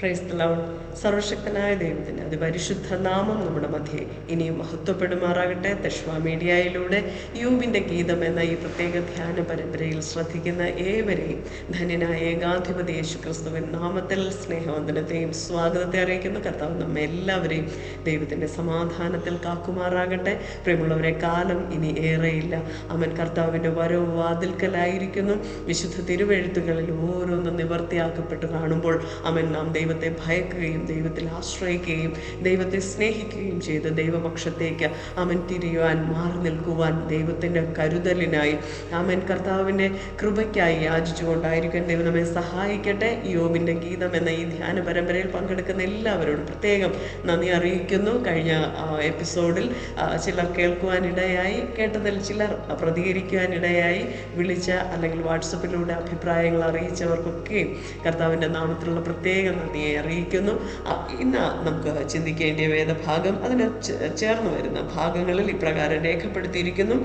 Praise the സർവശക്തനായ ദൈവത്തിന് അതിപരിശുദ്ധ നാമം നമ്മുടെ മധ്യേ ഇനിയും മഹത്വപ്പെടുമാറാകട്ടെ. തെഷ്വ മീഡിയയിലൂടെ യൂബിന്റെ ഗീതം എന്ന ഈ പ്രത്യേക ധ്യാന പരമ്പരയിൽ ശ്രദ്ധിക്കുന്ന ഏവരെയും ധന്യനായ ഏകാധിപതി യേശു ക്രിസ്തുവിൻ നാമത്തിൽ സ്നേഹവന്ദനത്തെയും സ്വാഗതത്തെ അറിയിക്കുന്ന. കർത്താവ് നമ്മെ എല്ലാവരെയും ദൈവത്തിന്റെ സമാധാനത്തിൽ കാക്കുമാറാകട്ടെ. പ്രിയമുള്ളവരെ കാലം ഇനി ഏറെയില്ല. അവൻ കർത്താവിന്റെ വരവ് വാതിൽക്കലായിരിക്കുന്നു. വിശുദ്ധ തിരുവെഴുത്തുകളിൽ ഓരോന്നും നിവർത്തിയാക്കപ്പെട്ട് കാണുമ്പോൾ അവൻ നാം ദൈവത്തെ ഭയക്കുകയും ദൈവത്തിൽ ആശ്രയിക്കുകയും ദൈവത്തെ സ്നേഹിക്കുകയും ചെയ്ത് ദൈവപക്ഷത്തേക്ക് അവൻ തിരിയുവാൻ മാറി നിൽക്കുവാൻ ദൈവത്തിന്റെ കരുതലിനായി അവൻ കർത്താവിന്റെ കൃപയ്ക്കായി യാചിച്ചുകൊണ്ടായിരിക്കും ദൈവം നമ്മെ സഹായിക്കട്ടെ. യോബിന്റെ ഗീതം എന്ന ഈ ധ്യാന പരമ്പരയിൽ പങ്കെടുക്കുന്ന എല്ലാവരോടും പ്രത്യേകം നന്ദി അറിയിക്കുന്നു. കഴിഞ്ഞ എപ്പിസോഡിൽ ചിലർ കേൾക്കുവാനിടയായി കേട്ടതിൽ ചിലർ പ്രതികരിക്കുവാനിടയായി വിളിച്ച അല്ലെങ്കിൽ വാട്സപ്പിലൂടെ അഭിപ്രായങ്ങൾ അറിയിച്ചവർക്കൊക്കെയും കർത്താവിന്റെ നാമത്തിലുള്ള പ്രത്യേക നന്ദിയെ അറിയിക്കുന്നു. ഇന്ന് നമുക്ക് ചിന്തിക്കേണ്ട വേദഭാഗം അതിന് ചേർന്ന് വരുന്ന ഭാഗങ്ങളിൽ ഇപ്രകാരം രേഖപ്പെടുത്തിയിരിക്കുന്നു.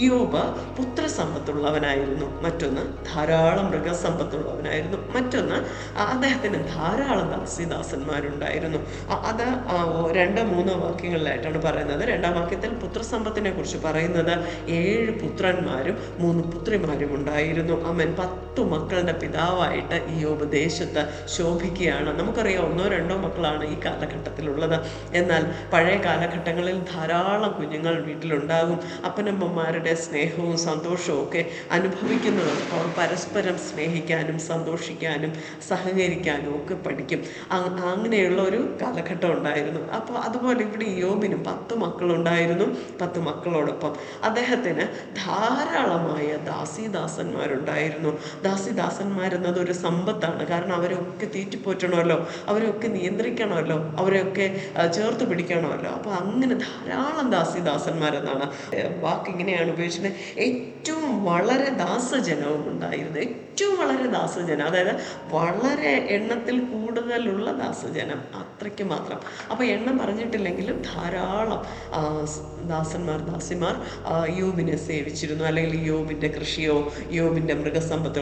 യോബ് പുത്രസമ്പത്തുള്ളവനായിരുന്നു. മറ്റൊന്ന് ധാരാളം മൃഗസമ്പത്തുള്ളവനായിരുന്നു. മറ്റൊന്ന് അദ്ദേഹത്തിന് ധാരാളം ദാസിദാസന്മാരുണ്ടായിരുന്നു. അത് രണ്ടോ മൂന്നോ വാക്യങ്ങളിലായിട്ടാണ് പറയുന്നത്. രണ്ടാം വാക്യത്തിൽ പുത്രസമ്പത്തിനെ കുറിച്ച് പറയുന്നത് ഏഴ് പുത്രന്മാരും മൂന്ന് പുത്രിമാരും ഉണ്ടായിരുന്നു. അമ്മൻ പത്തു മക്കളുടെ പിതാവായിട്ട് ഈ ഉപദേശത്ത് ശോഭിക്കുകയാണ്. നമുക്കറിയാം ഒന്നോ രണ്ടോ മക്കളാണ് ഈ കാലഘട്ടത്തിലുള്ളത്. എന്നാൽ പഴയ കാലഘട്ടങ്ങളിൽ ധാരാളം കുഞ്ഞുങ്ങൾ വീട്ടിലുണ്ടാകും. അപ്പനമ്മമാരുടെ സ്നേഹവും സന്തോഷവും ഒക്കെ അനുഭവിക്കുന്നത് അവർ പരസ്പരം സ്നേഹിക്കാനും സന്തോഷിക്കാനും സഹകരിക്കാനും ഒക്കെ പഠിക്കും. അങ്ങനെയുള്ള ഒരു കാലഘട്ടം ഉണ്ടായിരുന്നു. അപ്പോൾ അതുപോലെ ഇവിടെ യോബിനും പത്ത് മക്കളുണ്ടായിരുന്നു പത്ത് മക്കളോടൊപ്പം. അദ്ദേഹത്തിന് ധാരാളമായ ദാസിദാസന്മാരുണ്ടായിരുന്നു. ദാസിദാസന്മാരെന്നത് ഒരു സമ്പത്താണ്. കാരണം അവരൊക്കെ തീറ്റിപ്പോറ്റണമല്ലോ അവരൊക്കെ നിയന്ത്രിക്കണമല്ലോ അവരെയൊക്കെ ആ, ചേർത്ത് പിടിക്കണമല്ലോ. അപ്പോൾ അങ്ങനെ ധാരാളം ദാസിദാസന്മാരെന്നാണ്. വാക്കിങ്ങനെയാണ് ഉപയോഗിച്ചത് ഏറ്റവും വളരെ ദാസജനവും ഉണ്ടായിരുന്നു. ഏറ്റവും വളരെ ദാസജനം അതായത് വളരെ എണ്ണത്തിൽ കൂടുതലുള്ള ദാസജനം അത്രയ്ക്ക് മാത്രം. അപ്പോൾ എണ്ണം പറഞ്ഞിട്ടില്ലെങ്കിലും ധാരാളം ദാസന്മാർ ദാസിമാർ യോബിനെ സേവിച്ചിരുന്നു. അല്ലെങ്കിൽ യോബിന്റെ കൃഷിയോ യോബിന്റെ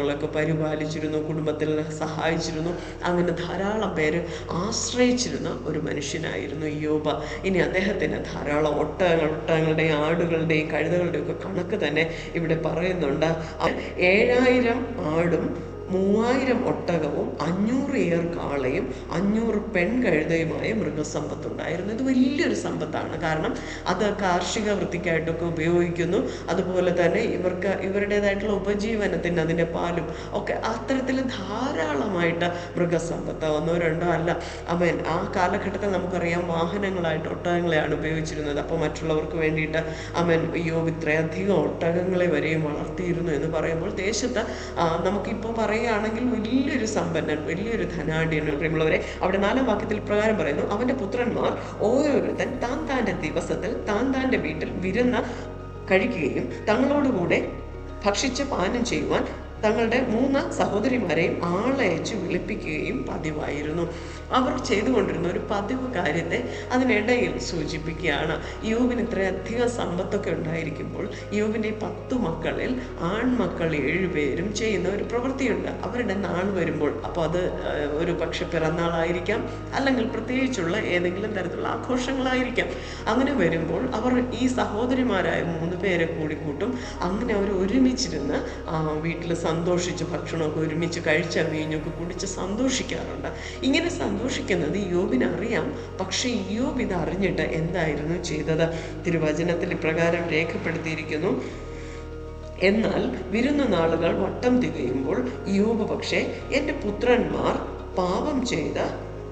മൃഗസമ്പത്തുകളൊക്കെ പരിപാലിച്ചിരുന്നു കുടുംബത്തിൽ സഹായിച്ചിരുന്നു. അങ്ങനെ ധാരാളം പേര് ആശ്രയിച്ചിരുന്ന ഒരു മനുഷ്യനായിരുന്നു യോബ ഇനി അദ്ദേഹത്തിന് ധാരാളം ഒട്ടകങ്ങൾ ഒട്ടകങ്ങളുടെയും ആടുകളുടെയും കഴുതകളുടെയും ഒക്കെ കണക്ക് തന്നെ ഇവിടെ പറയുന്നുണ്ട്. ഏഴായിരം ആടും മൂവായിരം ഒട്ടകവും അഞ്ഞൂറ് ഏർ കാളയും അഞ്ഞൂറ് പെൺകഴുതയുമായ മൃഗസമ്പത്തുണ്ടായിരുന്നു. ഇത് വലിയൊരു സമ്പത്താണ്. കാരണം അത് കാർഷിക വൃത്തിക്കായിട്ടൊക്കെ ഉപയോഗിക്കുന്നു. അതുപോലെ തന്നെ ഇവർക്ക് ഇവരുടേതായിട്ടുള്ള ഉപജീവനത്തിന് അതിന്റെ പാലും ഒക്കെ അത്തരത്തിൽ ധാരാളമായിട്ട് മൃഗസമ്പത്ത്. ഒന്നോ രണ്ടോ അല്ല. അവൻ ആ കാലഘട്ടത്തിൽ നമുക്കറിയാം വാഹനങ്ങളായിട്ട് ഒട്ടകങ്ങളെയാണ് ഉപയോഗിച്ചിരുന്നത്. അപ്പോൾ മറ്റുള്ളവർക്ക് വേണ്ടിയിട്ട് അവൻ യോബ് ഇത്രയധികം ഒട്ടകങ്ങളെ വരെയും വളർത്തിയിരുന്നു എന്ന് പറയുമ്പോൾ ദേശത്ത് നമുക്കിപ്പോൾ നമുക്കിപ്പോൾ പറയുകയാണെങ്കിൽ വലിയൊരു സമ്പന്നൻ വലിയൊരു ധനാഢ്യൻ പ്രിയമുള്ളവരെ അവിടെ നാലാം വാക്യത്തിൽ പ്രകാരം പറയുന്നു അവന്റെ പുത്രന്മാർ ഓരോരുത്തൻ താൻ താന്റെ ദിവസത്തിൽ താൻ താന്റെ വീട്ടിൽ വിരുന്ന കഴിക്കുകയും തങ്ങളോടുകൂടെ ഭക്ഷിച്ച് പാനം ചെയ്യുവാൻ തങ്ങളുടെ മൂന്ന് സഹോദരിമാരെയും ആളയച്ച് വിളിപ്പിക്കുകയും പതിവായിരുന്നു. അവർ ചെയ്തുകൊണ്ടിരുന്ന ഒരു പതിവ് കാര്യത്തെ അതിനിടയിൽ സൂചിപ്പിക്കുകയാണ്. യൂവിന് ഇത്രയധികം സമ്പത്തൊക്കെ ഉണ്ടായിരിക്കുമ്പോൾ യൂവിന്റെ പത്തു മക്കളിൽ ആൺമക്കൾ ഏഴുപേരും ചെയ്യുന്ന ഒരു പ്രവൃത്തിയുണ്ട്. അവരുടെ നാൾ വരുമ്പോൾ അപ്പോൾ അത് ഒരു പക്ഷെ പിറന്നാളായിരിക്കാം. അല്ലെങ്കിൽ പ്രത്യേകിച്ചുള്ള ഏതെങ്കിലും തരത്തിലുള്ള ആഘോഷങ്ങളായിരിക്കാം. അങ്ങനെ വരുമ്പോൾ അവർ ഈ സഹോദരിമാരായ മൂന്ന് പേരെ കൂടി കൂട്ടും. അങ്ങനെ അവർ ഒരുമിച്ചിരുന്ന് വീട്ടിൽ സന്തോഷിച്ച് ഭക്ഷണമൊക്കെ ഒരുമിച്ച് കഴിച്ച വീഞ്ഞൊക്കെ കുടിച്ച് സന്തോഷിക്കാറുണ്ട്. ഇങ്ങനെ സന്തോഷിക്കുന്നത് യോബിന് അറിയാം പക്ഷേ യോബ് ഇത് അറിഞ്ഞിട്ട് എന്തായിരുന്നു ചെയ്തത്? തിരുവചനത്തിൽ ഇപ്രകാരം രേഖപ്പെടുത്തിയിരിക്കുന്നു. എന്നാൽ വിരുന്ന നാളുകൾ വട്ടം തികയുമ്പോൾ യോബ് പക്ഷേ എന്റെ പുത്രന്മാർ പാപം ചെയ്ത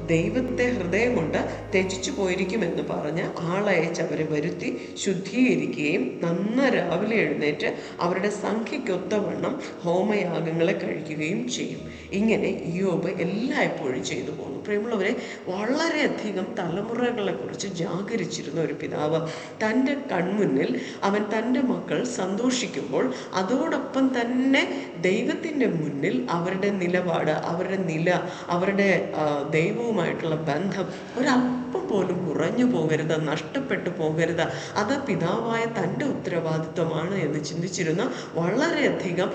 ദൈവത്തെ ഹൃദയം കൊണ്ട് ത്യജിച്ചു പോയിരിക്കുമെന്ന് പറഞ്ഞ് ആളയച്ച് അവരെ വരുത്തി ശുദ്ധീകരിക്കുകയും നന്ന രാവിലെ എഴുന്നേറ്റ് അവരുടെ സംഖ്യയ്ക്കൊത്തവണ്ണം ഹോമയാഗങ്ങളെ കഴിക്കുകയും ചെയ്യും. ഇങ്ങനെ യോബ് എല്ലായ്പ്പോഴും ചെയ്തു പോകുന്നു പ്രിയമുള്ളവരെ വളരെയധികം തലമുറകളെക്കുറിച്ച് ജാഗരിച്ചിരുന്ന ഒരു പിതാവ് തന്റെ കൺമുന്നിൽ അവൻ തന്റെ മക്കൾ സന്തോഷിക്കുമ്പോൾ അതോടൊപ്പം തന്നെ ദൈവത്തിന്റെ മുന്നിൽ അവരുടെ നിലപാട് അവരുടെ നില അവരുടെ ദൈവവും ദൈവവുമായിട്ടുള്ള ബന്ധം. ഒരല്പം പോലും കുറഞ്ഞു പോകരുത് നഷ്ടപ്പെട്ടു പോകരുത്. അത് പിതാവായ തന്റെ ഉത്തരവാദിത്വമാണ് എന്ന് ചിന്തിച്ചിരുന്ന വളരെയധികം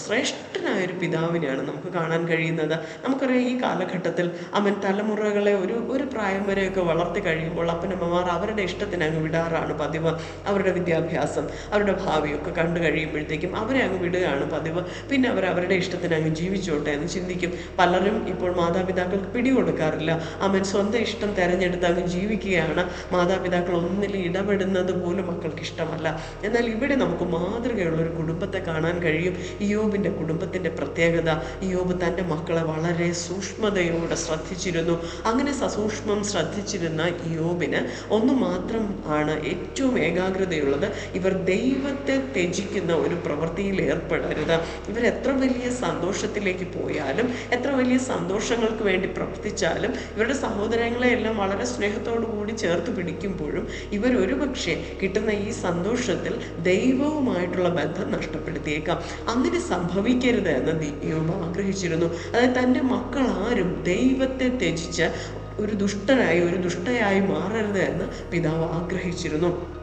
ശ്രേഷ്ഠനായ ഒരു പിതാവിനെയാണ് നമുക്ക് കാണാൻ കഴിയുന്നത്. നമുക്കറിയാം ഈ കാലഘട്ടത്തിൽ അവൻ തലമുറകളെ ഒരു ഒരു പ്രായം വരെയൊക്കെ വളർത്തി കഴിയുമ്പോൾ അപ്പനമ്മമാർ അവരുടെ ഇഷ്ടത്തിന് അങ്ങ് വിടാറാണ് പതിവ്. അവരുടെ വിദ്യാഭ്യാസം അവരുടെ ഭാവിയൊക്കെ കണ്ടു കഴിയുമ്പോഴത്തേക്കും അവരെ അങ്ങ് വിടുകയാണ് പതിവ്. പിന്നെ അവർ അവരുടെ ഇഷ്ടത്തിന് അങ്ങ് ജീവിച്ചോട്ടെ എന്ന് ചിന്തിക്കും. പലരും ഇപ്പോൾ മാതാപിതാക്കൾക്ക് പിടികൊടുക്കാറില്ല. അവൻ സ്വന്തം ഇഷ്ടം തെരഞ്ഞെടുത്ത് ജീവിക്കുകയാണ്. മാതാപിതാക്കൾ ഒന്നിൽ ഇടപെടുന്നത് പോലും മക്കൾക്ക് ഇഷ്ടമല്ല. എന്നാൽ ഇവിടെ നമുക്ക് മാതൃകയുള്ള ഒരു കുടുംബത്തെ കാണാൻ കഴിയും. ഇയോബിന്റെ കുടുംബത്തിന്റെ പ്രത്യേകത യോബ് തന്റെ മക്കളെ വളരെ സൂക്ഷ്മതയോടെ ശ്രദ്ധിച്ചിരുന്നു. അങ്ങനെ സസൂക്ഷ്മം ശ്രദ്ധിച്ചിരുന്ന ഇയോബിന് ഒന്ന് മാത്രം ആണ് ഏറ്റവും ഏകാഗ്രതയുള്ളത്. ഇവർ ദൈവത്തെ ത്യജിക്കുന്ന ഒരു പ്രവൃത്തിയിൽ ഏർപ്പെടരുത്. ഇവർ എത്ര വലിയ സന്തോഷത്തിലേക്ക് പോയാലും എത്ര വലിയ സന്തോഷങ്ങൾക്ക് വേണ്ടി പ്രവർത്തിച്ചാലും ഇവരുടെ സഹോദരങ്ങളെ എല്ലാം വളരെ സ്നേഹത്തോടു കൂടി ചേർത്ത് പിടിക്കുമ്പോഴും ഇവർ ഒരുപക്ഷെ കിട്ടുന്ന ഈ സന്തോഷത്തിൽ ദൈവവുമായിട്ടുള്ള ബന്ധം നഷ്ടപ്പെടുത്തിയേക്കാം. അങ്ങനെ സംഭവിക്കരുത് എന്ന് ദൈവം ആഗ്രഹിച്ചിരുന്നു. അതായത് തന്റെ മക്കൾ ആരും ദൈവത്തെ ത്യജിച്ച് ഒരു ദുഷ്ടനായി ഒരു ദുഷ്ടയായി മാറരുത് എന്ന് പിതാവ് ആഗ്രഹിച്ചിരുന്നു.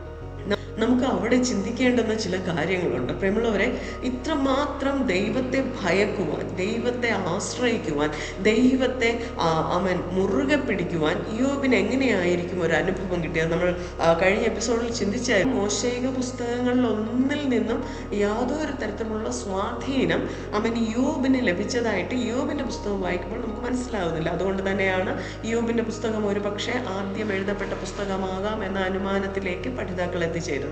നമുക്ക് അവിടെ ചിന്തിക്കേണ്ടുന്ന ചില കാര്യങ്ങളുണ്ട്. പ്രേമുള്ളവരെ ഇത്രമാത്രം ദൈവത്തെ ഭയക്കുവാൻ ദൈവത്തെ ആശ്രയിക്കുവാൻ ദൈവത്തെ അവൻ മുറുകെ പിടിക്കുവാൻ യോബിന് എങ്ങനെയായിരിക്കും ഒരു അനുഭവം കിട്ടിയത്? നമ്മൾ കഴിഞ്ഞ എപ്പിസോഡിൽ ചിന്തിച്ചാൽ മോശൈക പുസ്തകങ്ങളിൽ ഒന്നിൽ നിന്നും യാതൊരു തരത്തിലുള്ള സ്വാധീനം അവൻ യോബിന് ലഭിച്ചതായിട്ട് യോബിന്റെ പുസ്തകം വായിക്കുമ്പോൾ നമുക്ക് മനസ്സിലാവുന്നില്ല. അതുകൊണ്ട് തന്നെയാണ് യോബിന്റെ പുസ്തകം ഒരു പക്ഷേ ആദ്യം എഴുതപ്പെട്ട പുസ്തകമാകാം എന്ന അനുമാനത്തിലേക്ക് പഠിതാക്കൾ എത്തിച്ചേരുന്നത്.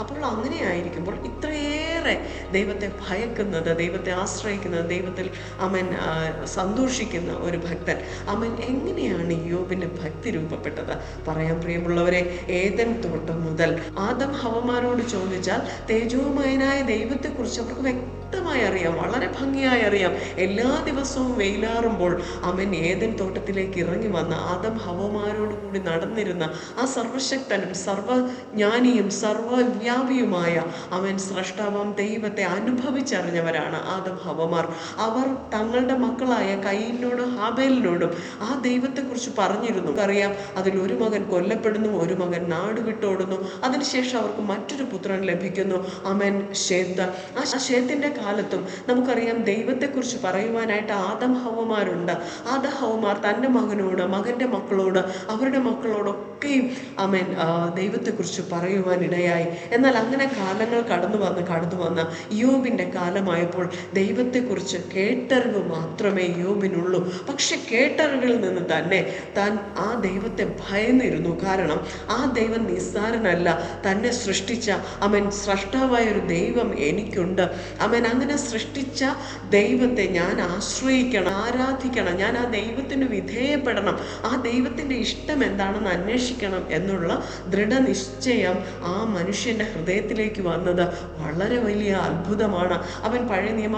അപ്പോൾ അങ്ങനെ ആയിരിക്കുമ്പോൾ ഇത്രയേറെ ദൈവത്തെ ഭയക്കുന്നത് ദൈവത്തെ ആശ്രയിക്കുന്നത് ദൈവത്തിൽ അമൻ സന്തോഷിക്കുന്ന ഒരു ഭക്തൻ. അമൻ എങ്ങനെയാണ് യോബിന്റെ ഭക്തി രൂപപ്പെട്ടത്? പറയാൻ പ്രിയമുള്ളവരെ ഏതൻ തോട്ടം മുതൽ. ആദം ഹവമാരോട് ചോദിച്ചാൽ തേജോമയനായ ദൈവത്തെക്കുറിച്ച് അവർക്ക് വ്യക്തമായി അറിയാം വളരെ ഭംഗിയായി അറിയാം. എല്ലാ ദിവസവും വെയിലാറുമ്പോൾ അവൻ ഏതൻ തോട്ടത്തിലേക്ക് ഇറങ്ങി വന്ന ആദം ഹവമാരോട് കൂടി നടന്നിരുന്ന ആ സർവശക്തനും സർവജ്ഞാനിയും സർവവ്യാപിയുമായ അവൻ സ്രഷ്ടാവാം ദൈവത്തെ അനുഭവിച്ചറിഞ്ഞവരാണ് ആദം ഹവമാർ. അവർ തങ്ങളുടെ മക്കളായ കയ്യിനോടും ഹാബേലിനോടും ആ ദൈവത്തെക്കുറിച്ച് പറഞ്ഞിരുന്നു. അറിയാം അതിൽ ഒരു മകൻ കൊല്ലപ്പെടുന്നു ഒരു മകൻ നാട് വിട്ടോടുന്നു. അതിനുശേഷം അവർക്ക് മറ്റൊരു പുത്രൻ ലഭിക്കുന്നു അമൻ ഷേത്ത് ആ ഷേത്തിന്റെ കാലത്തും നമുക്കറിയാം ദൈവത്തെക്കുറിച്ച് പറയുവാനായിട്ട് ആദം ഹവമാരുണ്ട്. ആദ ഹവമാർ തന്റെ മകനോട് മകന്റെ മക്കളോട് അവരുടെ മക്കളോടൊക്കെയും അമൻ ദൈവത്തെക്കുറിച്ച് പറയുവാൻ ഇടയായി. എന്നാൽ അങ്ങനെ കാലങ്ങൾ കടന്നു വന്ന് കടന്നു വന്ന യോബിന്റെ കാലമായപ്പോൾ ദൈവത്തെക്കുറിച്ച് കേട്ടറിവ് മാത്രമേ യോബിനുള്ളൂ. പക്ഷെ കേട്ടറിവിൽ നിന്ന് തന്നെ താൻ ആ ദൈവത്തെ ഭയന്നിരുന്നു. കാരണം ആ ദൈവം നിസ്സാരനല്ല. തന്നെ സൃഷ്ടിച്ച അമൻ സ്രഷ്ടാവായ ഒരു ദൈവം എനിക്കുണ്ട്. അവൻ അങ്ങനെ സൃഷ്ടിച്ച ദൈവത്തെ ഞാൻ ആശ്രയിക്കണം ആരാധിക്കണം ഞാൻ ആ ദൈവത്തിന് വിധേയപ്പെടണം ആ ദൈവത്തിന്റെ ഇഷ്ടം എന്താണെന്ന് അന്വേഷിക്കണം എന്നുള്ള ദൃഢനിശ്ചയം ആ മനുഷ്യന്റെ ഹൃദയത്തിലേക്ക് വന്നത് വളരെ വലിയ അത്ഭുതമാണ്. അവൻ പഴയ നിയമ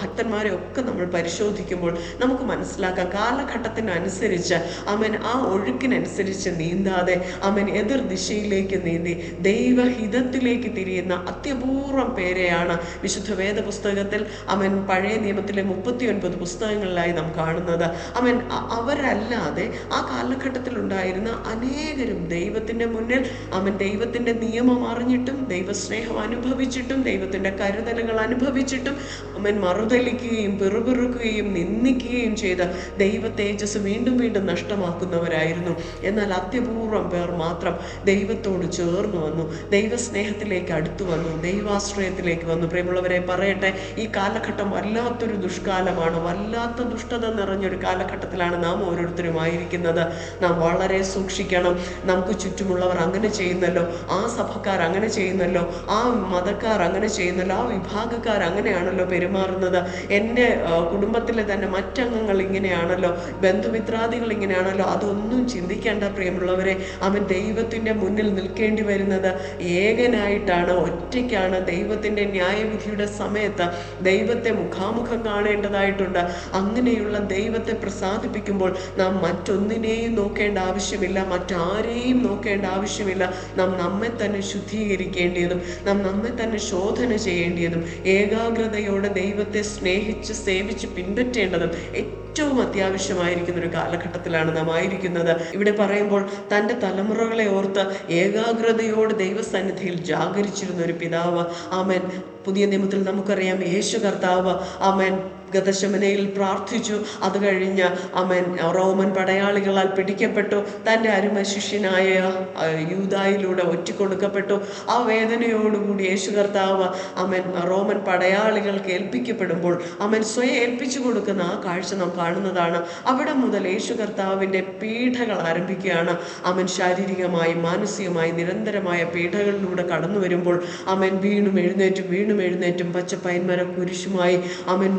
ഭക്തന്മാരെ ഒക്കെ നമ്മൾ പരിശോധിക്കുമ്പോൾ നമുക്ക് മനസ്സിലാക്കാം കാലഘട്ടത്തിനനുസരിച്ച് അവൻ ആ ഒഴുക്കിനനുസരിച്ച് നീന്താതെ അവൻ എതിർ ദിശയിലേക്ക് നീന്തി ദൈവഹിതത്തിലേക്ക് തിരിയുന്ന അത്യപൂർവം പേരെയാണ് വിശുദ്ധ വേദ പുസ്തകത്തിൽ അവൻ പഴയ നിയമത്തിലെ മുപ്പത്തി ഒൻപത് പുസ്തകങ്ങളിലായി നാം കാണുന്നത്. അവൻ അവരല്ലാതെ ആ കാലഘട്ടത്തിൽ ഉണ്ടായിരുന്ന അനേകരും ദൈവത്തിന്റെ മുന്നിൽ അവൻ ദൈവത്തിന്റെ നിയമം അറിഞ്ഞിട്ടും ദൈവസ്നേഹം അനുഭവിച്ചിട്ടും ദൈവത്തിന്റെ കരുതലുകൾ അനുഭവിച്ചിട്ടും അവൻ മറുതലിക്കുകയും പിറുപിറുക്കുകയും നിന്ദിക്കുകയും ചെയ്ത ദൈവ തേജസ് വീണ്ടും വീണ്ടും നഷ്ടമാക്കുന്നവരായിരുന്നു. എന്നാൽ അത്യപൂർവം പേർ മാത്രം ദൈവത്തോട് ചേർന്നു വന്നു. ദൈവസ്നേഹത്തിലേക്ക് അടുത്തു വന്നു. ദൈവാശ്രയത്തിലേക്ക് വന്നു. പ്രിയമുള്ളവരെ പറയട്ടെ. ഈ കാലഘട്ടം വല്ലാത്തൊരു ദുഷ്കാലമാണ്. വല്ലാത്ത ദുഷ്ടത നിറഞ്ഞൊരു കാലഘട്ടത്തിലാണ് നാം ഓരോരുത്തരും ആയിരിക്കുന്നത് നാം വളരെ സൂക്ഷിക്കണം. നമുക്ക് ചുറ്റുമുള്ളവർ അങ്ങനെ ചെയ്യുന്നല്ലോ. ആ സഭക്കാർ അങ്ങനെ ചെയ്യുന്നല്ലോ. ആ മതക്കാർ അങ്ങനെ ചെയ്യുന്നല്ലോ. ആ വിഭാഗക്കാർ അങ്ങനെയാണല്ലോ പെരുമാറുന്നത്. എന്റെ കുടുംബത്തിലെ തന്നെ മറ്റംഗങ്ങൾ ഇങ്ങനെയാണല്ലോ. ബന്ധുമിത്രാദികൾ ഇങ്ങനെയാണല്ലോ. അതൊന്നും ചിന്തിക്കേണ്ട പ്രിയമുള്ളവരെ അവൻ ദൈവത്തിന്റെ മുന്നിൽ നിൽക്കേണ്ടി വരുന്നത് ഏകനായിട്ടാണ് ഒറ്റയ്ക്കാണ് ദൈവത്തിന്റെ ന്യായവിധിയുടെ സമയത്ത്. ദൈവത്തെ മുഖാമുഖം കാണേണ്ടതായിട്ടുണ്ട്. അങ്ങനെയുള്ള ദൈവത്തെ പ്രസാദിപ്പിക്കുമ്പോൾ നാം മറ്റൊന്നിനെയും നോക്കേണ്ട ആവശ്യമില്ല. മറ്റാരെയും നോക്കേണ്ട ആവശ്യമില്ല. നാം നമ്മെ തന്നെ ശുദ്ധീകരിക്കേണ്ടതും നാം നമ്മെ തന്നെ ശോധന ചെയ്യേണ്ടതും ഏകാഗ്രതയോടെ ദൈവത്തെ സ്നേഹിച്ച് സേവിച്ച് പിൻപറ്റേണ്ടതും ഏറ്റവും അത്യാവശ്യമായിരിക്കുന്ന ഒരു കാലഘട്ടത്തിലാണ് നാം ആയിരിക്കുന്നത്. ഇവിടെ പറയുമ്പോൾ തന്റെ തലമുറകളെ ഓർത്ത് ഏകാഗ്രതയോട് ദൈവസന്നിധിയിൽ ജാഗരിച്ചിരുന്ന ഒരു പിതാവ്. ആമൻ. പുതിയ നിയമത്തിൽ നമുക്കറിയാം യേശു കർത്താവ് ആമൻ ഗതശമനയിൽ പ്രാർത്ഥിച്ചു. അത് കഴിഞ്ഞ് അമൻ റോമൻ പടയാളികളാൽ പിടിക്കപ്പെട്ടു. തന്റെ അരുമ ശിഷ്യനായ യൂതായിലൂടെ ഒറ്റിക്കൊടുക്കപ്പെട്ടു. ആ വേദനയോടുകൂടി യേശു കർത്താവ് അമൻ റോമൻ പടയാളികൾക്ക് ഏൽപ്പിക്കപ്പെടുമ്പോൾ അമൻ സ്വയം ഏൽപ്പിച്ചു കൊടുക്കുന്ന ആ കാഴ്ച നാം കാണുന്നതാണ്. അവിടെ മുതൽ യേശു കർത്താവിന്റെ പീഠകൾ ആരംഭിക്കുകയാണ്. അമൻ ശാരീരികമായി മാനസികമായി നിരന്തരമായ പീഠകളിലൂടെ കടന്നു വരുമ്പോൾ അമൻ വീണും എഴുന്നേറ്റും വീണും എഴുന്നേറ്റും പച്ച പൈൻമര കുരിശുമായി അവൻ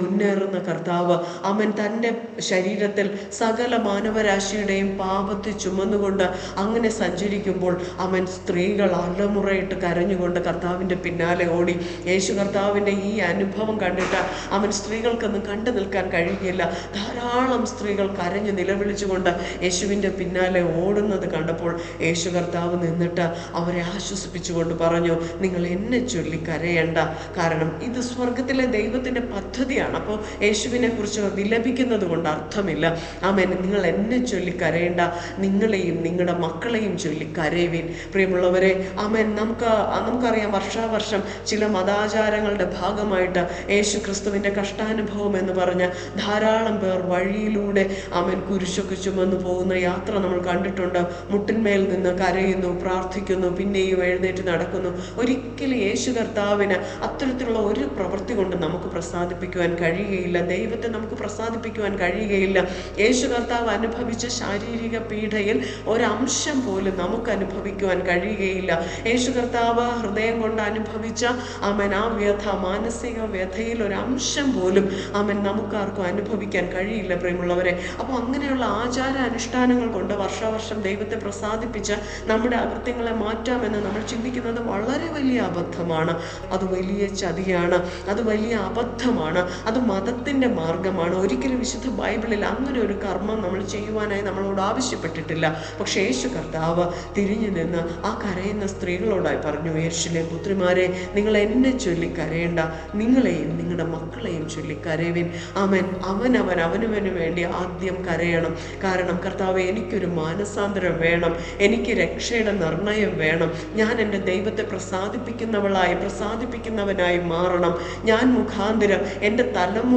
മുന്നേറുന്ന കർത്താവ്. അവൻ തന്റെ ശരീരത്തിൽ സകല മാനവരാശിയുടെയും പാപത്തെ ചുമന്നുകൊണ്ട് അങ്ങനെ സഞ്ചരിക്കുമ്പോൾ അവൻ സ്ത്രീകൾ അലമുറയിട്ട് കരഞ്ഞുകൊണ്ട് കർത്താവിന്റെ പിന്നാലെ ഓടി. യേശു കർത്താവിന്റെ ഈ അനുഭവം കണ്ടിട്ട് അവൻ സ്ത്രീകൾക്കൊന്നും കണ്ടു നിൽക്കാൻ കഴിയുകയില്ല. ധാരാളം സ്ത്രീകൾ കരഞ്ഞു നിലവിളിച്ചുകൊണ്ട് യേശുവിന്റെ പിന്നാലെ ഓടുന്നത് കണ്ടപ്പോൾ യേശു കർത്താവ് നിന്നിട്ട് അവരെ ആശ്വസിപ്പിച്ചുകൊണ്ട് പറഞ്ഞു നിങ്ങൾ എന്നെ ചൊല്ലി കരയേണ്ട. കാരണം ഇത് സ്വർഗത്തിലെ ദൈവത്തിന്റെ പദ്ധതിയാണ്. അപ്പോൾ യേശുവിനെ കുറിച്ച് വിലപിക്കുന്നത് കൊണ്ട് അർത്ഥമില്ല. ആമേൻ. നിങ്ങൾ എന്നെ ചൊല്ലി കരയേണ്ട നിങ്ങളെയും നിങ്ങളുടെ മക്കളെയും ചൊല്ലി കരയുവിൻ. പ്രിയമുള്ളവരെ ആമേൻ. നമുക്ക് നമുക്കറിയാം വർഷാവർഷം ചില മതാചാരങ്ങളുടെ ഭാഗമായിട്ട് യേശു ക്രിസ്തുവിന്റെ കഷ്ടാനുഭവം എന്ന് പറഞ്ഞ ധാരാളം പേർ വഴിയിലൂടെ ആമേൻ കുരിശൊക്കെ ചുമന്നു പോകുന്ന യാത്ര നമ്മൾ കണ്ടിട്ടുണ്ട്. മുട്ടിന്മേൽ നിന്ന് കരയുന്നു പ്രാർത്ഥിക്കുന്നു പിന്നെയും എഴുന്നേറ്റ് നടക്കുന്നു. ഒരിക്കലും യേശു കർത്താവിന് അത്തരത്തിലുള്ള ഒരു പ്രവൃത്തി കൊണ്ട് നമുക്ക് പ്രസാദിപ്പിക്കുവാൻ കഴിയുകയില്ല. ദൈവത്തെ നമുക്ക് പ്രസാദിപ്പിക്കുവാൻ കഴിയുകയില്ല. യേശു കർത്താവ് അനുഭവിച്ച ശാരീരിക പീഡയിൽ ഒരംശം പോലും നമുക്ക് അനുഭവിക്കുവാൻ കഴിയുകയില്ല. യേശു കർത്താവ് ഹൃദയം കൊണ്ട് അനുഭവിച്ച അവൻ ആ വ്യഥ മാനസിക വ്യഥയിൽ ഒരംശം പോലും അവൻ നമുക്കാർക്കും അനുഭവിക്കാൻ കഴിയില്ല പ്രിയമുള്ളവരെ. അപ്പോൾ അങ്ങനെയുള്ള ആചാര അനുഷ്ഠാനങ്ങൾ കൊണ്ട് വർഷാവർഷം ദൈവത്തെ പ്രസാദിപ്പിച്ച് നമ്മുടെ അകൃത്യങ്ങളെ മാറ്റാമെന്ന് നമ്മൾ ചിന്തിക്കുന്നത് വളരെ വലിയ അബദ്ധമാണ്. അത് വലിയ ചതിയാണ്. അത് വലിയ അബദ്ധമാണ്. അത് മതത്തിന്റെ മാർഗമാണ്. ഒരിക്കലും വിശുദ്ധ ബൈബിളിൽ അങ്ങനെ ഒരു കർമ്മം നമ്മൾ ചെയ്യുവാനായി നമ്മളോട് ആവശ്യപ്പെട്ടിട്ടില്ല. പക്ഷേ യേശു കർത്താവ് തിരിഞ്ഞു നിന്ന് ആ കരയുന്ന സ്ത്രീകളോടായി പറഞ്ഞു യേശുലെ പുത്രിമാരെ നിങ്ങൾ എന്നെ ചൊല്ലി കരയേണ്ട. നിങ്ങളെയും നിങ്ങളുടെ മക്കളെയും ചൊല്ലി കരയുവിൻ. അവൻ അവനവൻ അവനവന് വേണ്ടി ആദ്യം കരയണം. കാരണം കർത്താവ് എനിക്കൊരു മാനസാന്തരം വേണം. എനിക്ക് രക്ഷയുടെ നിർണയം വേണം. ഞാൻ എന്റെ ദൈവത്തെ പ്രസാദിപ്പിക്കുന്നവളായി പ്രസാദിപ്പിക്കുന്നവനായി മാറണം. ഞാൻ മുഖാന്തരം എന്റെ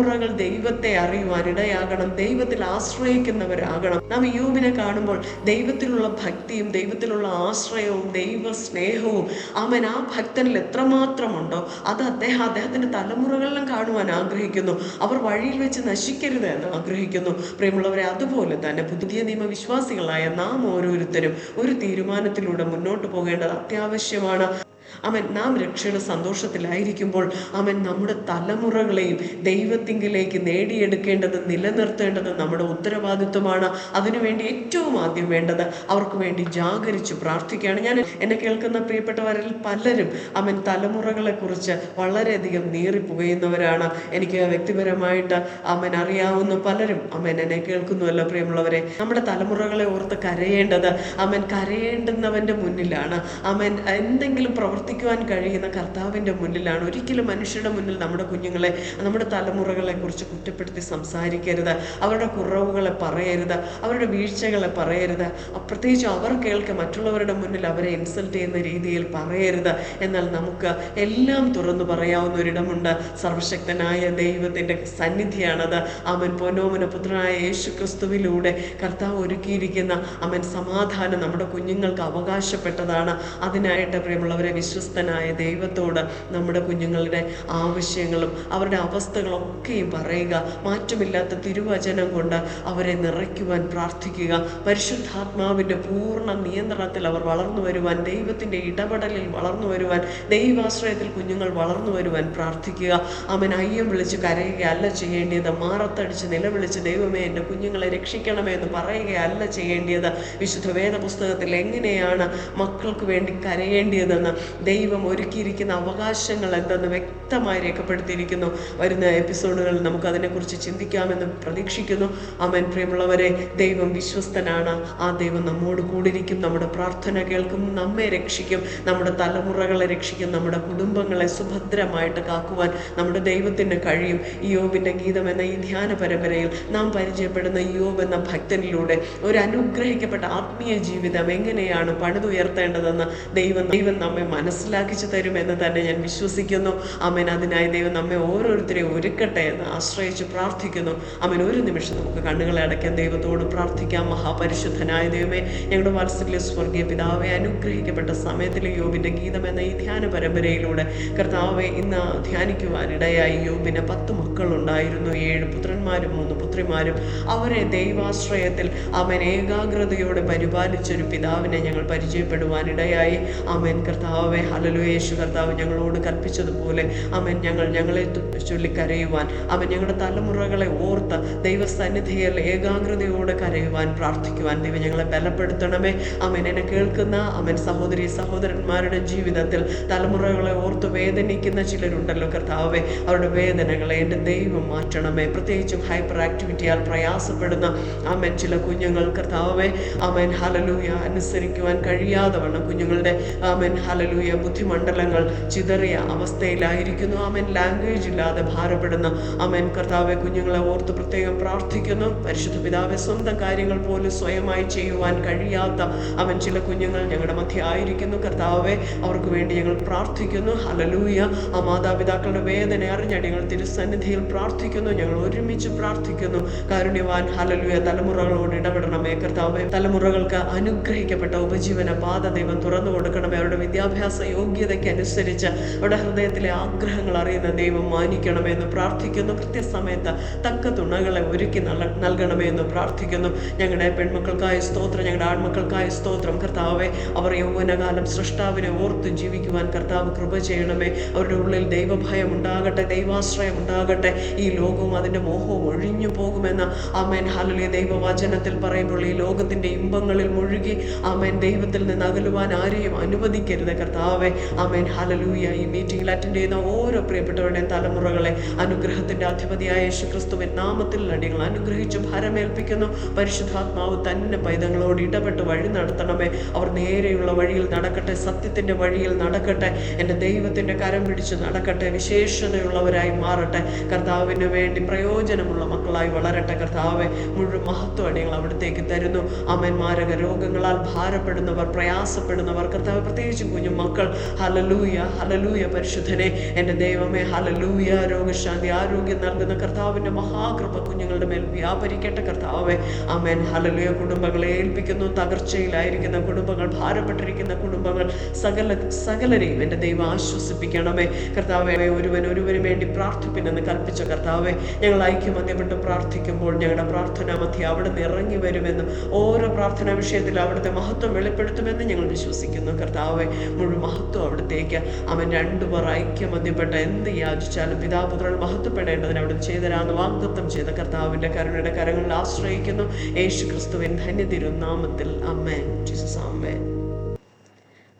തലമുറകൾ ദൈവത്തെ അറിയുവാൻ ഇടയാകണം. ദൈവത്തിൽ ആശ്രയിക്കുന്നവരാകണം. നാം യൂബിനെ കാണുമ്പോൾ ദൈവത്തിലുള്ള ഭക്തിയും ദൈവത്തിലുള്ള ആശ്രയവും ദൈവ സ്നേഹവും അവൻ ആ ഭക്തനിൽ എത്രമാത്രമുണ്ടോ അത് അദ്ദേഹം അദ്ദേഹത്തിന്റെ തലമുറകളിലും കാണുവാൻ ആഗ്രഹിക്കുന്നു. അവർ വഴിയിൽ വെച്ച് നശിക്കരുത് എന്ന് ആഗ്രഹിക്കുന്നു. പ്രിയമുള്ളവരെ അതുപോലെ തന്നെ പുതിയ നിയമവിശ്വാസികളായ നാം ഓരോരുത്തരും ഒരു തീരുമാനത്തിലൂടെ മുന്നോട്ട് പോകേണ്ടത് അത്യാവശ്യമാണ്. അവൻ നാം രക്ഷയുടെ സന്തോഷത്തിലായിരിക്കുമ്പോൾ അവൻ നമ്മുടെ തലമുറകളെയും ദൈവത്തിങ്കിലേക്ക് നേടിയെടുക്കേണ്ടത് നിലനിർത്തേണ്ടത് നമ്മുടെ ഉത്തരവാദിത്വമാണ്. അതിനുവേണ്ടി ഏറ്റവും ആദ്യം വേണ്ടത് അവർക്ക് വേണ്ടി ജാഗരിച്ച് പ്രാർത്ഥിക്കുകയാണ്. ഞാൻ എന്നെ കേൾക്കുന്ന പ്രിയപ്പെട്ടവരിൽ പലരും അവൻ തലമുറകളെക്കുറിച്ച് വളരെയധികം നീറിപ്പുകയുന്നവരാണ്. എനിക്ക് വ്യക്തിപരമായിട്ട് അവൻ അറിയാവുന്ന പലരും അവൻ എന്നെ കേൾക്കുന്നുവല്ലോ പ്രിയമുള്ളവരെ. നമ്മുടെ തലമുറകളെ ഓർത്ത് കരയേണ്ടത് അവൻ കരയേണ്ടുന്നവന്റെ മുന്നിലാണ്. അവൻ എന്തെങ്കിലും പ്രവർത്തിക്കുവാൻ കഴിയുന്ന കർത്താവിന്റെ മുന്നിലാണ്. ഒരിക്കലും മനുഷ്യരുടെ മുന്നിൽ നമ്മുടെ കുഞ്ഞുങ്ങളെ നമ്മുടെ തലമുറകളെ കുറിച്ച് കുറ്റപ്പെടുത്തി സംസാരിക്കരുത്. അവരുടെ കുറവുകളെ പറയരുത്. അവരുടെ വീഴ്ചകളെ പറയരുത്. പ്രത്യേകിച്ച് അവർ കേൾക്ക് മറ്റുള്ളവരുടെ മുന്നിൽ അവരെ ഇൻസൾട്ട് ചെയ്യുന്ന രീതിയിൽ പറയരുത്. എന്നാൽ നമുക്ക് എല്ലാം തുറന്നു പറയാവുന്ന ഒരിടമുണ്ട്. സർവശക്തനായ ദൈവത്തിന്റെ സന്നിധിയാണത്. അവൻ പൊന്നോമന പുത്രനായ യേശു ക്രിസ്തുവിലൂടെ കർത്താവ് ഒരുക്കിയിരിക്കുന്ന അവൻ സമാധാനം നമ്മുടെ കുഞ്ഞുങ്ങൾക്ക് അവകാശപ്പെട്ടതാണ്. അതിനായിട്ട് പ്രിയമുള്ളവരെ വിശ്വസ്തനായ ദൈവത്തോട് നമ്മുടെ കുഞ്ഞുങ്ങളുടെ ആവശ്യങ്ങളും അവരുടെ അവസ്ഥകളൊക്കെയും പറയുക. മാറ്റമില്ലാത്ത തിരുവചനം കൊണ്ട് അവരെ നിറയ്ക്കുവാൻ പ്രാർത്ഥിക്കുക. പരിശുദ്ധാത്മാവിന്റെ പൂർണ നിയന്ത്രണത്തിൽ അവർ വളർന്നു വരുവാൻ ദൈവത്തിന്റെ ഇടപെടലിൽ വളർന്നു വരുവാൻ ദൈവാശ്രയത്തിൽ കുഞ്ഞുങ്ങൾ വളർന്നു വരുവാൻ പ്രാർത്ഥിക്കുക. അവൻ അയ്യം വിളിച്ച് കരയുകയല്ല ചെയ്യേണ്ടത്. മാറത്തടിച്ച് നിലവിളിച്ച് ദൈവമേ എന്റെ കുഞ്ഞുങ്ങളെ രക്ഷിക്കണമേ എന്ന് പറയുകയല്ല ചെയ്യേണ്ടത്. വിശുദ്ധ വേദ പുസ്തകത്തിൽ എങ്ങനെയാണ് മക്കൾക്ക് വേണ്ടി കരയേണ്ടിയതെന്ന് ദൈവം ഒരുക്കിയിരിക്കുന്ന അവകാശങ്ങൾ എന്തെന്ന് വ്യക്തമായി രേഖപ്പെടുത്തിയിരിക്കുന്നു. വരുന്ന എപ്പിസോഡുകളിൽ നമുക്ക് അതിനെക്കുറിച്ച് ചിന്തിക്കാമെന്ന് പ്രതീക്ഷിക്കുന്നു. അമൻ പ്രിയമുള്ളവരെ ദൈവം വിശ്വസ്തനാണ്. ആ ദൈവം നമ്മോട് കൂടിയിരിക്കും. നമ്മുടെ പ്രാർത്ഥന കേൾക്കും നമ്മെ രക്ഷിക്കും. നമ്മുടെ തലമുറകളെ രക്ഷിക്കും. നമ്മുടെ കുടുംബങ്ങളെ സുഭദ്രമായിട്ട് കാക്കുവാൻ നമ്മുടെ ദൈവത്തിന് കഴിയും. യോബിന്റെ ഗീതം എന്ന ഈ ധ്യാന പരമ്പരയിൽ നാം പരിചയപ്പെടുന്ന യോബ് എന്ന ഭക്തനിലൂടെ ഒരു അനുഗ്രഹിക്കപ്പെട്ട ആത്മീയ ജീവിതം എങ്ങനെയാണ് പണിതുയർത്തേണ്ടതെന്ന് ദൈവം ദൈവം നമ്മെ മനസ്സിലാക്കിച്ചു തരുമെന്ന് തന്നെ ഞാൻ വിശ്വസിക്കുന്നു. അമ്മൻ അതിനായി ദൈവം നമ്മെ ഓരോരുത്തരെയും ഒരുക്കട്ടെ എന്ന് ആശ്രയിച്ച് പ്രാർത്ഥിക്കുന്നു. അമ്മൻ ഒരു നിമിഷം നമുക്ക് കണ്ണുകളെ അടയ്ക്കാൻ ദൈവത്തോട് പ്രാർത്ഥിക്കാം. മഹാപരിശുദ്ധനായ ദൈവമേ ഞങ്ങളുടെ വാത്സല്യ സ്വർഗീയ പിതാവെ അനുഗ്രഹിക്കപ്പെട്ട സമയത്തിലെ യോബിന്റെ ഗീതം എന്ന ഈ ധ്യാന പരമ്പരയിലൂടെ കർത്താവെ ഇന്ന് ധ്യാനിക്കുവാനിടയായി യോബിന് പത്ത് മക്കളുണ്ടായിരുന്നു. ഏഴ് പുത്രന്മാരും മൂന്ന് പുത്രിമാരും. അവരെ ദൈവാശ്രയത്തിൽ അവൻ ഏകാഗ്രതയോടെ പരിപാലിച്ചൊരു പിതാവിനെ ഞങ്ങൾ പരിചയപ്പെടുവാനിടയായി. അമൻ കർത്താവെ ഹലലു യേശു കർത്താവ് ഞങ്ങളോട് കൽപ്പിച്ചതുപോലെ അമൻ ഞങ്ങൾ ഞങ്ങളെ ചൊല്ലിക്കരയുവാൻ ചൊല്ലി കരയുവാൻ അവൻ ഞങ്ങളുടെ തലമുറകളെ ഓർത്ത് ദൈവസന്നിധിയിൽ ഏകാഗ്രതയോടെ കരയുവാൻ പ്രാർത്ഥിക്കുവാൻ ദൈവം ഞങ്ങളെ ബലപ്പെടുത്തണമേ. അമൻ എന്നെ കേൾക്കുന്ന അമൻ സഹോദരി സഹോദരന്മാരുടെ ജീവിതത്തിൽ തലമുറകളെ ഓർത്ത് വേദനിക്കുന്ന ചിലരുണ്ടല്ലോ കർത്താവെ. അവരുടെ വേദനകളെ എന്റെ ദൈവം മാറ്റണമേ. പ്രത്യേകിച്ചും ഹൈപ്പർ ആക്ടിവിറ്റിയാൽ പ്രയാസപ്പെടുന്ന അമൻ ചില കുഞ്ഞുങ്ങൾ കർത്താവെ. അമൻ ഹലലൂയ അനുസരിക്കുവാൻ കഴിയാതെ വണ്ണം കുഞ്ഞുങ്ങളുടെ അമൻ ഹലലൂയ ബുദ്ധിമണ്ഡലങ്ങൾ ചിതറിയ അവസ്ഥയിലായിരിക്കുന്നു. അമൻ ലാംഗ്വേജ് ഇല്ലാതെ ഭാരപ്പെടുന്ന അമൻ കർത്താവെ കുഞ്ഞുങ്ങളെ ഓർത്ത് പ്രത്യേകം പ്രാർത്ഥിക്കുന്നു. പരിശുദ്ധ പിതാവെ സ്വന്തം കാര്യങ്ങൾ പോലും സ്വയമായി ചെയ്യുവാൻ കഴിയാത്ത അവൻ ചില കുഞ്ഞുങ്ങൾ ഞങ്ങളുടെ മധ്യ ആയിരിക്കുന്നു. കർത്താവെ അവർക്ക് വേണ്ടി ഞങ്ങൾ പ്രാർത്ഥിക്കുന്നു. ഹലലൂയ ആ മാതാപിതാക്കളുടെ വേദന അറിഞ്ഞ ഞങ്ങൾ തിരുസന്നിധിയിൽ പ്രാർത്ഥിക്കുന്നു. ഞങ്ങൾ ഒരുമിച്ച് പ്രാർത്ഥിക്കുന്നു. കാരുണ്യവാൻ ഹലലൂയ തലമുറകളോട് ഇടപെടണമേ. കർത്താവെ തലമുറകൾക്ക് അനുഗ്രഹിക്കപ്പെട്ട ഉപജീവന പാത ദൈവം തുറന്നു കൊടുക്കണമേ. അവരുടെ വിദ്യാഭ്യാസ യോഗ്യതയ്ക്ക് അനുസരിച്ച് അവിടെ ഹൃദയത്തിലെ ആഗ്രഹങ്ങൾ അറിയുന്ന ദൈവം മാനിക്കണമെന്ന് പ്രാർത്ഥിക്കുന്നു. കൃത്യസമയത്ത് തക്ക തുണകളെ ഒരുക്കി നൽകണമെന്ന് പ്രാർത്ഥിക്കുന്നു. ഞങ്ങളുടെ പെൺമക്കൾക്കായ സ്തോത്രം ഞങ്ങളുടെ ആൺമക്കൾക്കായ സ്തോത്രം. കർത്താവെ അവർ യൗവനകാലം സൃഷ്ടാവിനെ ഓർത്ത് ജീവിക്കുവാൻ കർത്താവ് കൃപ ചെയ്യണമേ. അവരുടെ ഉള്ളിൽ ദൈവഭയം ഉണ്ടാകട്ടെ ദൈവാശ്രയം ഉണ്ടാകട്ടെ. ഈ ലോകവും അതിന്റെ മോഹവും ഒഴിഞ്ഞു പോകുമെന്ന് ആമേൻ. ഹാലലിയ ദൈവവചനത്തിൽ പറയുമ്പോൾ ഈ ലോകത്തിന്റെ ഇമ്പങ്ങളിൽ മുഴുകി ആമേൻ. ദൈവത്തിൽ നിന്ന് അകലുവാൻ ആരെയും അനുവദിക്കരുത് കർത്താവെ. ആമേൻ. ഹലലൂയ ഈ മീറ്റിംഗിൽ അറ്റൻഡ് ചെയ്യുന്ന ഓരോ പ്രിയപ്പെട്ടവരുടെയും തലമുറകളെ അനുഗ്രഹത്തിന്റെ അധിപതിയായ യേശു ക്രിസ്തുവിൻ നാമത്തിൽ അടികൾ അനുഗ്രഹിച്ച് ഭരമേൽപ്പിക്കുന്നു പരിശുദ്ധാത്മാവ് തന്നെ പൈതങ്ങളോട് ഇടപെട്ട് വഴി നടത്തണമേ. അവർ നേരെയുള്ള വഴിയിൽ നടക്കട്ടെ സത്യത്തിന്റെ വഴിയിൽ നടക്കട്ടെ എന്റെ ദൈവത്തിന്റെ കരം പിടിച്ച് നടക്കട്ടെ വിശേഷതയുള്ളവരായി മാറട്ടെ. കർത്താവിന് വേണ്ടി പ്രയോജനമുള്ള മക്കളായി വളരട്ടെ. കർത്താവെ മുഴുവൻ മഹത്വം അടികൾ അവിടത്തേക്ക് തരുന്നു. അമൻ. മാരക രോഗങ്ങളാൽ ഭാരപ്പെടുന്നവർ പ്രയാസപ്പെടുന്നവർ കർത്താവ് പ്രത്യേകിച്ചും കുഞ്ഞു മക്കൾ. ഹലലൂയ ഹലലൂയ പരിശുദ്ധനെ എന്റെ ദൈവമേ ഹലലൂയ രോഗശാന്തി ആരോഗ്യം നൽകുന്ന കർത്താവിന്റെ മഹാകൃപ കുഞ്ഞുങ്ങളുടെ മേൽ വ്യാപരിക്കട്ടെ കർത്താവെ. അമേൻ. ഹലലൂയ കുടുംബങ്ങളെ ഏൽപ്പിക്കുന്നു. തകർച്ചയിലായിരിക്കുന്ന കുടുംബങ്ങൾ ഭാരപ്പെട്ടിരിക്കുന്ന കുടുംബങ്ങൾ സകല സകലരെയും എന്റെ ദൈവം ആശ്വസിപ്പിക്കണമേ. കർത്താവെ ഒരുവൻ ഒരുവന് വേണ്ടി പ്രാർത്ഥിപ്പിനെന്ന് കൽപ്പിച്ച കർത്താവെ ഞങ്ങൾ ഐക്യമന്യപ്പെട്ട് പ്രാർത്ഥിക്കുമ്പോൾ ഞങ്ങളുടെ പ്രാർത്ഥനാ മധ്യ അവിടെ നിന്ന് ഇറങ്ങി വരുമെന്നും ഓരോ പ്രാർത്ഥനാ വിഷയത്തിൽ അവിടുത്തെ മഹത്വം വെളിപ്പെടുത്തുമെന്ന് ഞങ്ങൾ വിശ്വസിക്കുന്നു. കർത്താവെ മുഴുവൻ മഹത്വം അവിടത്തേക്ക് അവൻ രണ്ടു പേർ ഐക്യമധ്യപ്പെട്ട എന്ത് യാചിച്ചാലും പിതാപുത്രൻ മഹത്വപ്പെടേണ്ടതിന് അവിടെ ചെയ്തരാന്ന് വാഗ്ദത്വം ചെയ്ത. കർത്താവിന്റെ കരുണയുടെ കരങ്ങളിൽ ആശ്രയിക്കുന്നു. യേശു ക്രിസ്തുവിൻ ധന്യ തിരുനാമത്തിൽ. അമ്മേൻ ജീസസ് അമ്മേ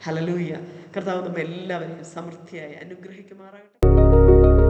ഹലലൂയ്യ കർത്താവ് നമ്മൾ എല്ലാവരെയും സമൃദ്ധിയായി അനുഗ്രഹിക്കുമാറാകട്ടെ.